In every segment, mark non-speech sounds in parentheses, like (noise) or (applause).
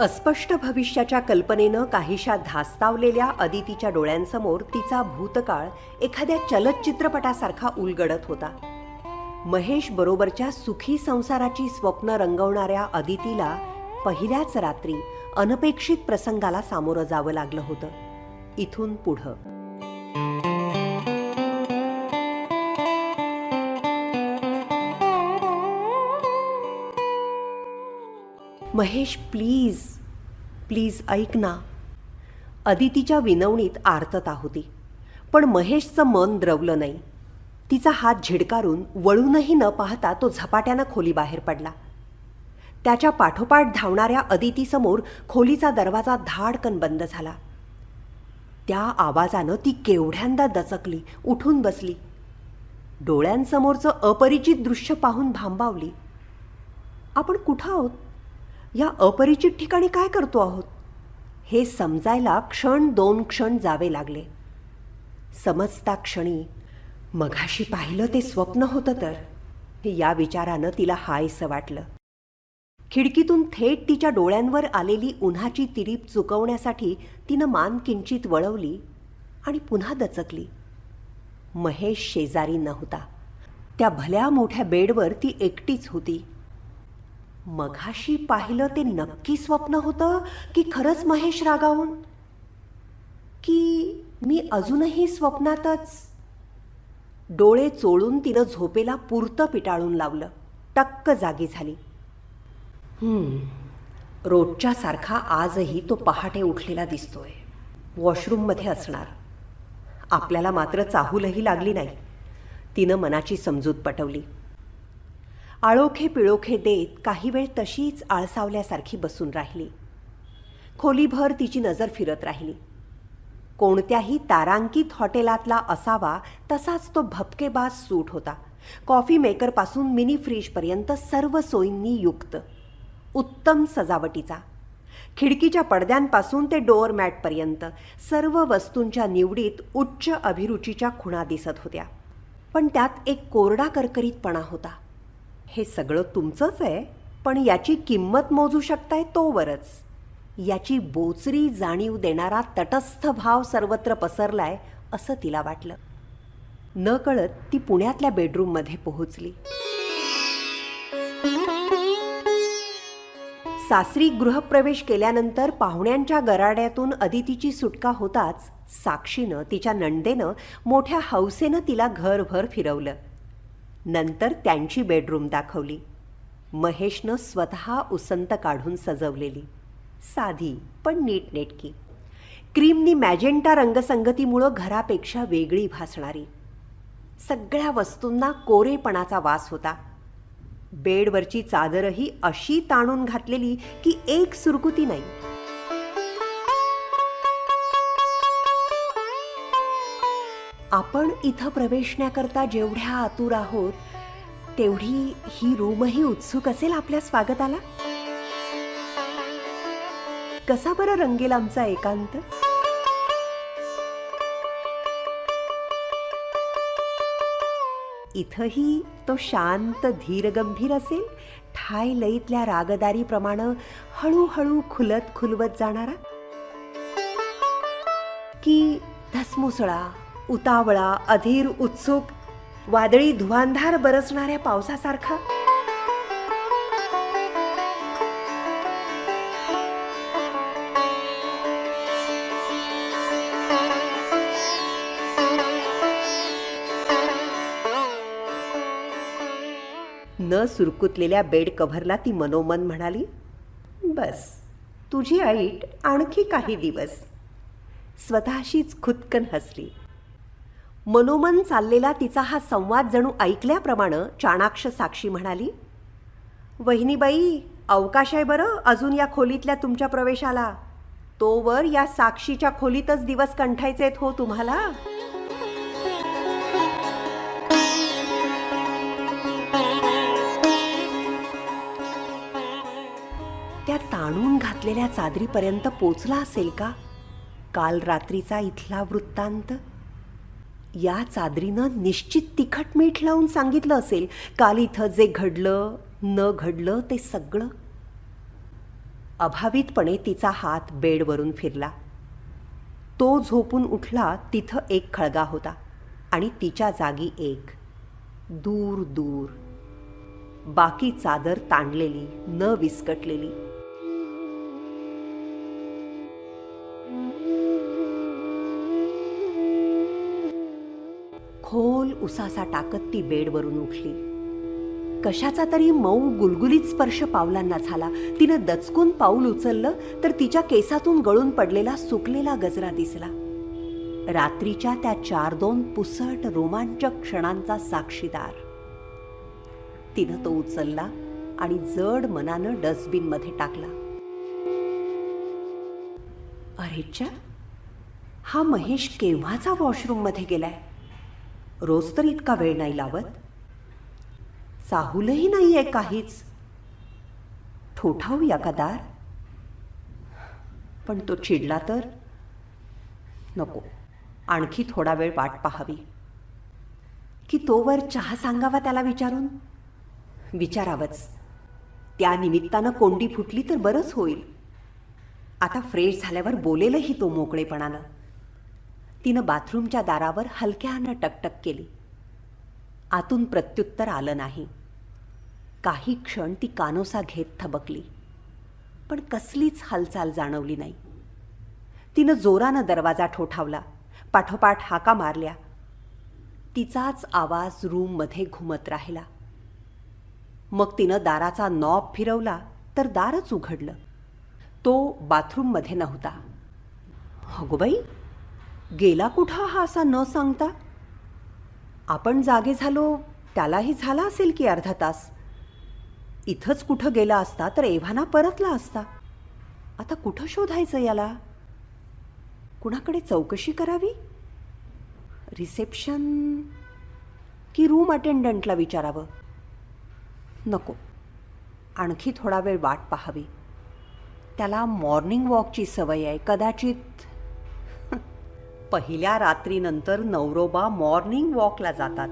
अस्पष्ट भविष्याच्या कल्पनेनं काहीशा धास्तावलेल्या अदितीच्या डोळ्यांसमोर तिचा भूतकाळ एखाद्या चलचित्रपटासारखा उलगडत होता. महेश बरोबरच्या सुखी संसाराची स्वप्न रंगवणाऱ्या अदितीला पहिल्याच रात्री अनपेक्षित प्रसंगाला सामोरं जावं लागलं होतं. इथून पुढं. महेश प्लीज प्लीज ऐक ना. अदितीच्या विनवणीत आर्तता होती पण महेशचं मन द्रवलं नाही. तिचा हात झिडकारून वळूनही न पाहता तो झपाट्यानं खोलीबाहेर पडला. त्याच्या पाठोपाठ धावणाऱ्या अदितीसमोर खोलीचा दरवाजा धाडकन बंद झाला. त्या आवाजानं ती केवढ्यांदा दचकली उठून बसली. डोळ्यांसमोरचं अपरिचित दृश्य पाहून भांबावली. आपण कुठं आहोत? या अपरिचित ठिकाणी काय करतो आहोत? हे समजायला क्षण दोन क्षण जावे लागले. समजता क्षणी मघाशी पाहिलं ते स्वप्न होतं तर. या विचारानं तिला हायसं वाटलं. खिडकीतून थेट तिच्या डोळ्यांवर आलेली उन्हाची तिरीप चुकवण्यासाठी तिनं मान किंचित वळवली आणि पुन्हा दचकली. महेश शेजारी नव्हता. त्या भल्या मोठ्या बेडवर ती एकटीच होती. मघाशी पाहिलं ते नक्की स्वप्न होतं की खरंच महेश रागावून? की मी अजूनही स्वप्नातच डोळे चोळून तिनं झोपेला पुरतं पिटाळून लावलं. टक्क जागी झाली. रोजच्यासारखा आजही तो पहाटे उठलेला दिसतोय. वॉशरूममध्ये असणार. आपल्याला मात्र चाहूलही लागली नाही. तिनं मनाची समजूत पटवली. आळोखे पिळोखे देत काही वेळ तशीच आळसावल्यासारखी बसून राहिली. खोलीभर तिची नजर फिरत राहिली. कोणत्याही तारांकित हॉटेलातला असावा तसाच तो भपकेबाज सूट होता. कॉफी मेकरपासून मिनी फ्रीजपर्यंत सर्व सोयींनी युक्त उत्तम सजावटीचा. खिडकीच्या पडद्यांपासून ते डोअर मॅटपर्यंत सर्व वस्तूंच्या निवडीत उच्च अभिरुचीच्या खुणा दिसत होत्या. पण त्यात एक कोरडा करकरीतपणा होता. हे सगळं तुमचंच आहे पण याची किंमत मोजू शकताय तोवरच. याची बोचरी जाणीव देणारा तटस्थ भाव सर्वत्र पसरलाय असं तिला वाटलं. न कळत ती पुण्यातल्या बेडरूममध्ये पोहोचली. सासरी गृहप्रवेश केल्यानंतर पाहुण्यांच्या गराड्यातून अदितीची सुटका होताच साक्षीनं तिच्या नणदेनं मोठ्या हौसेनं तिला घरभर फिरवलं. नंतर त्यांची बेडरूम दाखवली. महेशनं स्वतः उसंत काढून सजवलेली. साधी पण नीटनेटकी क्रीमनी मॅजेंटा रंगसंगतीमुळं घरापेक्षा वेगळी भासणारी. सगळ्या वस्तूंना कोरेपणाचा वास होता. बेडवरची चादरही अशी ताणून घातलेली की एक सुरकुती नाही. आपण इथं प्रवेशण्याकरता जेवढ्या आतुर आहोत तेवढी ही रूमही उत्सुक असेल आपल्या स्वागताला? कसा बरं रंगेल आमचा एकांत? इथंही तो शांत धीरगंभीर असेल ठाय लईतल्या रागदारीप्रमाणे हळूहळू खुलत खुलवत जाणारा? की धसमुसळा उतावळा अधीर उत्सुक वादळी धुवांधार बरसणाऱ्या पावसासारखा. न सुरकुतलेल्या बेड कव्हरला ती मनोमन म्हणाली बस तुझी ऐट आणखी काही दिवस. स्वतःशीच खुदकन हसली. मनोमन चाललेला तिचा हा संवाद जणू ऐकल्याप्रमाणे चाणाक्ष साक्षी म्हणाली वहिनीबाई अवकाश आहे बरं अजून या खोलीतल्या तुमच्या प्रवेशाला. तोवर या साक्षीच्या खोलीतच दिवस कंठायचे आहेत हो तुम्हाला. त्या ताणून घातलेल्या चादरीपर्यंत पोचला असेल का? काल रात्रीचा इथला वृत्तांत या चादरीनं निश्चित तिखट मीठ लावून सांगितलं असेल. काल इथं जे घडलं न घडलं ते सगळं. अभावितपणे तिचा हात बेडवरून फिरला. तो झोपून उठला तिथं एक खळगा होता आणि तिच्या जागी एक. दूर दूर. बाकी चादर ताणलेली न विस्कटलेली. खोल उसासा टाकत ती बेडवरून उठली. कशाचा तरी मऊ गुलगुलीत स्पर्श पावलांना झाला. तिनं दचकून पाऊल उचललं तर तिच्या केसातून गळून पडलेला सुकलेला गजरा दिसला. रात्रीच्या त्या चार दोन पुसट रोमांचक क्षणांचा साक्षीदार. तिनं तो उचलला आणि जड मनानं डस्टबिनमध्ये टाकला. अरेच्या हा महेश केव्हाचा वॉशरूममध्ये गेलाय? रोज तर इतका वेळ नाही लावत. चाहूलही नाही आहे काहीच. ठोठावूया का दार पण तो चिडला तर? नको. आणखी थोडा वेळ वाट पाहावी. की तोवर चहा सांगावा त्याला विचारून? विचारावंच. त्या निमित्तानं कोंडी फुटली तर बरंच होईल. आता फ्रेश झाल्यावर बोलेलही तो मोकळेपणानं. तिनं बाथरूमच्या दारावर हलक्यानं टकटक केली. आतून प्रत्युत्तर आलं नाही. काही क्षण ती कानोसा घेत थबकली. पण कसलीच हालचाल जाणवली नाही. तिनं जोरानं दरवाजा ठोठावला. पाठोपाठ हाका मारल्या. तिचाच आवाज रूममध्ये घुमत राहिला. मग तिनं दाराचा नॉब फिरवला तर दारच उघडलं. तो बाथरूममध्ये नव्हता. अगोबाई गेला कुठं हा असा न सांगता? आपण जागे झालो त्यालाही झाला असेल की अर्धा तास? इथंच कुठं गेला असता तर एव्हाना परतला असता. आता कुठं शोधायचं याला? कुणाकडे चौकशी करावी? रिसेप्शन? की रूम अटेंडंटला विचारावं? नको. आणखी थोडा वेळ वाट पाहावी. त्याला मॉर्निंग वॉकची सवय आहे कदाचित पहिल्या रात्रीनंतर नवरोबा मॉर्निंग वॉकला जातात.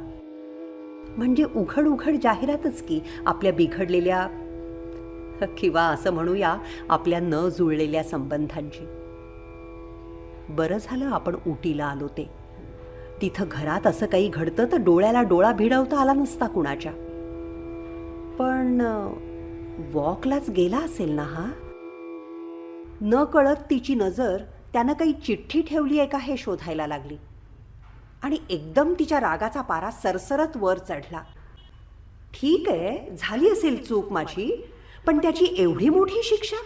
म्हणजे उघड उघड जाहिरातच की आपल्या बिघडलेल्या किंवा असं म्हणूया आपल्या न जुळलेल्या संबंधांची. बरं झालं आपण उटीला आलो ते. तिथं घरात असं काही घडतं तर डोळ्याला डोळा भिडवता आला नसता कुणाच्या. पण वॉकलाच गेला असेल ना हा? न कळत तिची नजर त्यानं काही चिठ्ठी ठेवली आहे का हे शोधायला लागली. आणि एकदम तिच्या रागाचा पारा सरसरत वर चढला. ठीक आहे झाली असेल चूक माझी पण त्याची एवढी मोठी शिक्षा?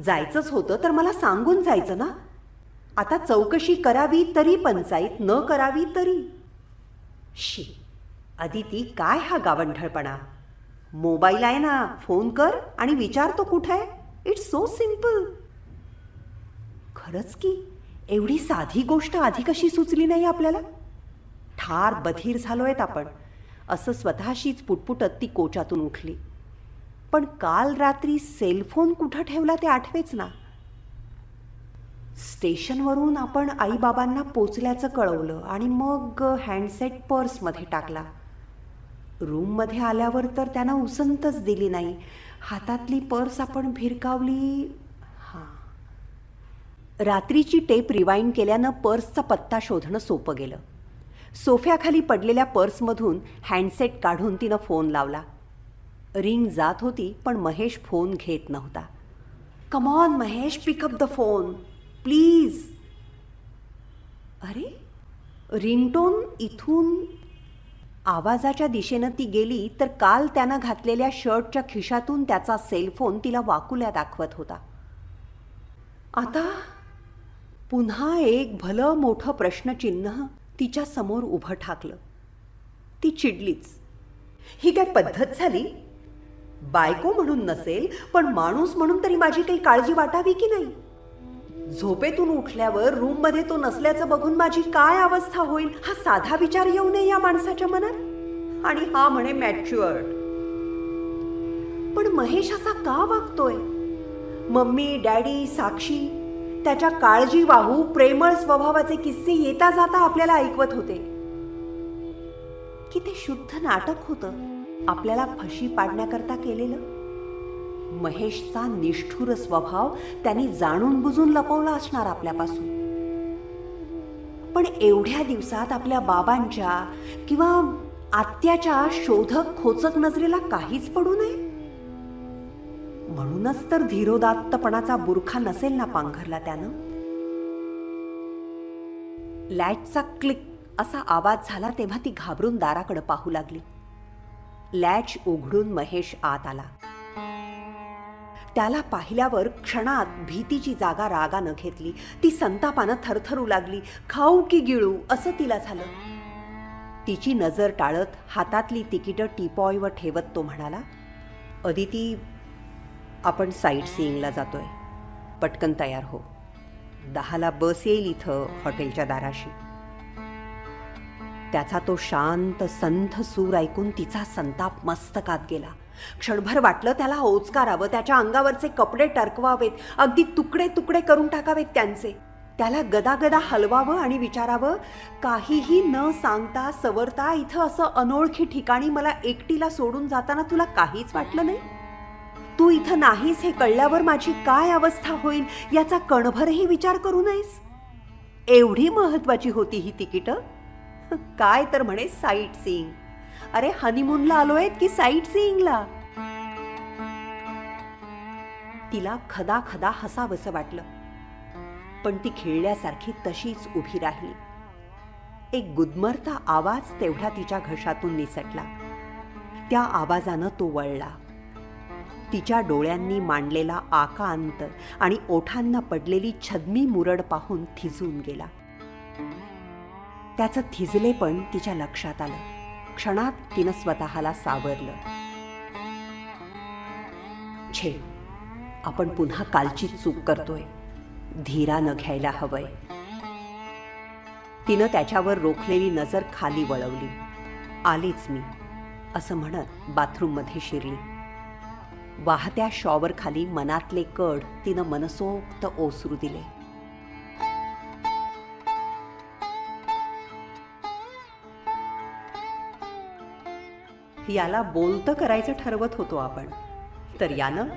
जायचंच होतं तर मला सांगून जायचं ना? आता चौकशी करावी तरी पंचायत न करावी तरी. शी अदिती काय हा गावंढळपणा? मोबाईल आहे ना फोन कर आणि विचार तो कुठं आहे? इट्स सो सिंपल खरंच की? एवढी साधी गोष्ट आधी कशी सुचली नाही आपल्याला? ठार बधीर झालोयत आपण. असं स्वतःशीच पुटपुटत ती कोचातून उठली. पण काल रात्री सेलफोन कुठं ठेवला ते आठवेच ना. स्टेशनवरून आपण आईबाबांना पोचल्याचं कळवलं आणि मग हँडसेट पर्समध्ये टाकला. रूममध्ये आल्यावर तर त्यानं उसंतच दिली नाही. हातातली पर्स आपण भिरकावली रात्रीची टेप रिवाइंड केल्यानं पर्सचा पत्ता शोधणं सोपं गेलं. सोफ्याखाली पडलेल्या पर्समधून हँडसेट काढून तिनं फोन लावला. रिंग जात होती पण महेश फोन घेत नव्हता. Come on Mahesh pick up the phone please अरे रिंगटोन इथून आवाजाच्या दिशेनं ती गेली तर काल त्यानं घातलेल्या शर्टच्या खिशातून त्याचा सेलफोन तिला वाकुल्या दाखवत होता. आता पुन्हा एक भलं मोठं प्रश्नचिन्ह तिच्या समोर उभं ठाकलं. ती चिडलीच. ही काय पद्धत झाली? बायको म्हणून नसेल पण माणूस म्हणून तरी माझी काही काळजी वाटावी की नाही? झोपेतून उठल्यावर रूममध्ये तो नसल्याचं बघून माझी काय अवस्था होईल हा साधा विचार येऊ नये या माणसाच्या मनात? आणि हा म्हणे मॅच्युअर्ड पण महेश असा का वागतोय? मम्मी डॅडी साक्षी त्याच्या काळजी वाहू प्रेमळ स्वभावाचे किस्से येता जाता आपल्याला ऐकवत होते. की ते शुद्ध नाटक होतं. आपल्याला फशी पाडण्याकरता केलेलं. महेशचा निष्ठुर स्वभाव त्यांनी जाणून बुजून लपवला असणार आपल्यापासून. पण एवढ्या दिवसात आपल्या बाबांच्या किंवा आत्याच्या शोधक खोचक नजरेला काहीच पडू नये? म्हणूनच तर धीरोदात्तपणाचा बुरखा नसेल ना पांघरला त्यानं? लॅचचा क्लिक असा आवाज झाला तेव्हा ती घाबरून दाराकडे पाहू लागली. लॅच उघडून महेश आत आला. त्याला पाहिल्यावर क्षणात भीतीची जागा रागानं घेतली. ती संतापानं थरथरू लागली. खाऊ की गिळू? असं तिला झालं. तिची नजर टाळत हातातली तिकीटं टीपॉयवर ठेवत तो म्हणाला अदिती आपण साईट सीईंगला आहे पटकन तयार हो. दहाला बस येईल इथं हॉटेलच्या दाराशी. त्याचा तो शांत संथ सूर ऐकून तिचा संताप मस्तकात गेला. क्षणभर वाटलं त्याला ओचकारावं त्याच्या अंगावरचे कपडे टरकवावेत अगदी तुकडे तुकडे करून टाकावेत त्यांचे. त्याला गदागदा हलवावं आणि विचारावं काहीही न सांगता सवरता इथं असं अनोळखी ठिकाणी मला एकटीला सोडून जाताना तुला काहीच वाटलं नाही? तू इथं नाहीस हे कळल्यावर माझी काय अवस्था होईल याचा कणभरही विचार करू नयेस? एवढी महत्वाची होती ही तिकीटं? (laughs) काय तर म्हणे साईट सीईंग अरे हनीमूनला आलोय की साईट सीईंगला तिला खदा खदा हसावंसं वाटलं. पण ती खेळल्यासारखी तशीच उभी राहिली. एक गुदमरता आवाज तेवढा तिच्या घशातून निसटला. त्या आवाजानं तो वळला. तिच्या डोळ्यांनी मांडलेला आकांत आणि ओठांना पडलेली छदमी मुरड पाहून थिजून गेला. त्याचं थिजले पण तिच्या लक्षात आलं. क्षणात तिनं स्वतःला सावरलं. छे आपण पुन्हा कालची चूक करतोय. धीरानं घ्यायला हवंय. तिनं त्याच्यावर रोखलेली नजर खाली वळवली. आलीच मी असं म्हणत बाथरूममध्ये शिरली. वाहत्या शॉवर खाली मनातले कड तिनं मनसोक्त ओसरू दिले. याला बोलतं करायचं ठरवत होतो आपण तर यानं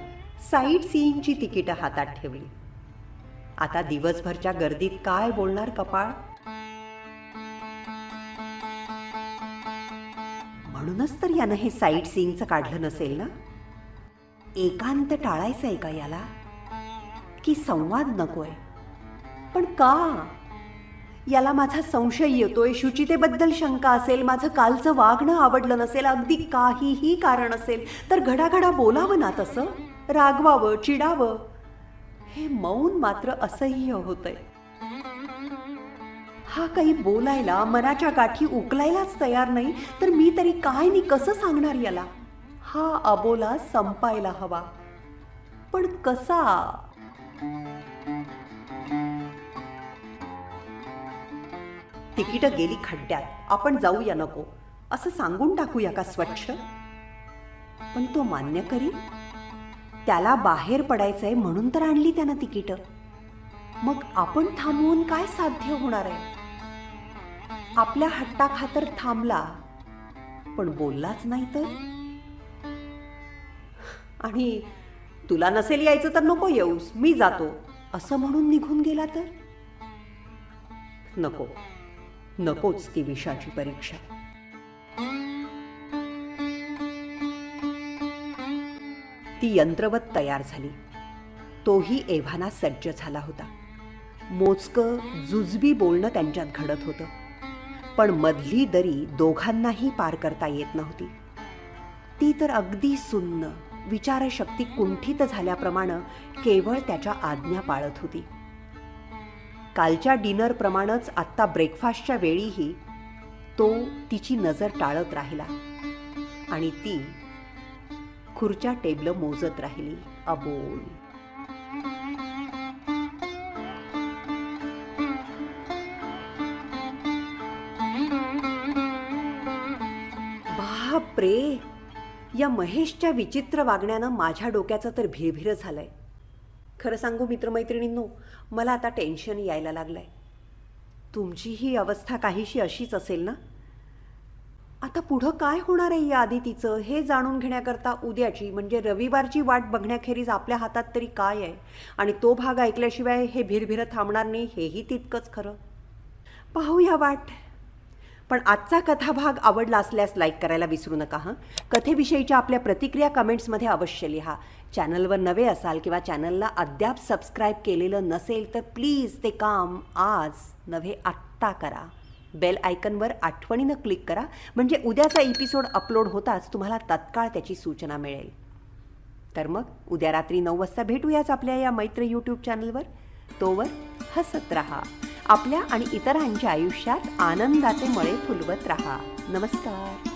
साईट सीईंगची तिकीटं हातात ठेवली. आता दिवसभरच्या गर्दीत काय बोलणार कपाळ? म्हणूनच तर यानं हे साईट सीईंगचं काढलं नसेल ना? एकांत टाळायचं आहे का याला? की संवाद नकोय? पण का? याला माझा संशय येतोय. शुचितेबद्दल शंका असेल माझं कालचं वागणं आवडलं नसेल अगदी काहीही कारण असेल तर घडाघडा बोलावं ना तसं? रागवावं चिडावं? हे मौन मात्र असह्य होतंय. हा काही बोलायला मनाच्या गाठी उकलायलाच तयार नाही तर मी तरी काय नि कसं सांगणार याला? हा अबोला संपायला हवा. पण कसा? तिकीट गेली खड्ड्यात. आपण जाऊया नको. असं सांगून टाकूया का स्वच्छ? पण तो मान्य करी त्याला बाहेर पडायचंय म्हणून तर आणली त्यानं तिकीट. मग आपण थांबवून काय साध्य होणार आहे? आपल्या हट्टाखातर थांबला पण बोललाच नाही तर? आणि तुला नसेल यायचं तर नको येऊस मी जातो. असं म्हणून निघून गेला तर? नको. नकोच ती विषाची परीक्षा. ती यंत्रवत तयार झाली. तोही एव्हाना सज्ज झाला होता. मोजकं जुजबी बोलणं त्यांच्यात घडत होतं. पण मधली दरी दोघांनाही पार करता येत नव्हती. ती तर अगदी सुन्न विचारशक्ती कुंठित झाल्याप्रमाणे केवळ त्याच्या आज्ञा पाळत होती. कालच्या डिनरप्रमाणेच आत्ता ब्रेकफास्टच्या वेळीही तो तिची नजर टाळत राहिला आणि ती खुर्च्या टेबल मोजत राहिली. अबोल! बापरे! या महेशच्या विचित्र वागण्यानं माझ्या डोक्याचं तर भिरभिरं झालं आहे खरं सांगू मित्रमैत्रिणींनो मला आता टेन्शन यायला लागलं आहे तुमची ही अवस्था काहीशी अशीच असेल ना? आता पुढं काय होणार आहे या आदितीचं हे जाणून घेण्याकरता उद्याची म्हणजे रविवारची वाट बघण्याखेरीज आपल्या हातात तरी काय आहे? आणि तो भाग ऐकल्याशिवाय हे भिरभिरं थांबणार नाही हेही तितकंच खरं. पाहूया वाट. पण आजचा कथाभाग आवडला असल्यास लाईक करायला विसरू नका हां? कथेविषयीच्या आपल्या प्रतिक्रिया कमेंट्समध्ये अवश्य लिहा. चॅनलवर नवे असाल किंवा चॅनलला अद्याप सबस्क्राईब केलेलं नसेल तर प्लीज ते काम आज नव्हे आत्ता करा. बेल आयकनवर आठवणीनं क्लिक करा. म्हणजे उद्याचा एपिसोड अपलोड होताच तुम्हाला तत्काळ त्याची सूचना मिळेल. तर मग उद्या रात्री नऊ वाजता भेटूयाच आपल्या या मैत्र यूट्यूब चॅनलवर. तोवर हसत रहा. आपल्या आणि इतरांच्या आयुष्यात आनंदाचे मळे फुलवत रहा. नमस्कार.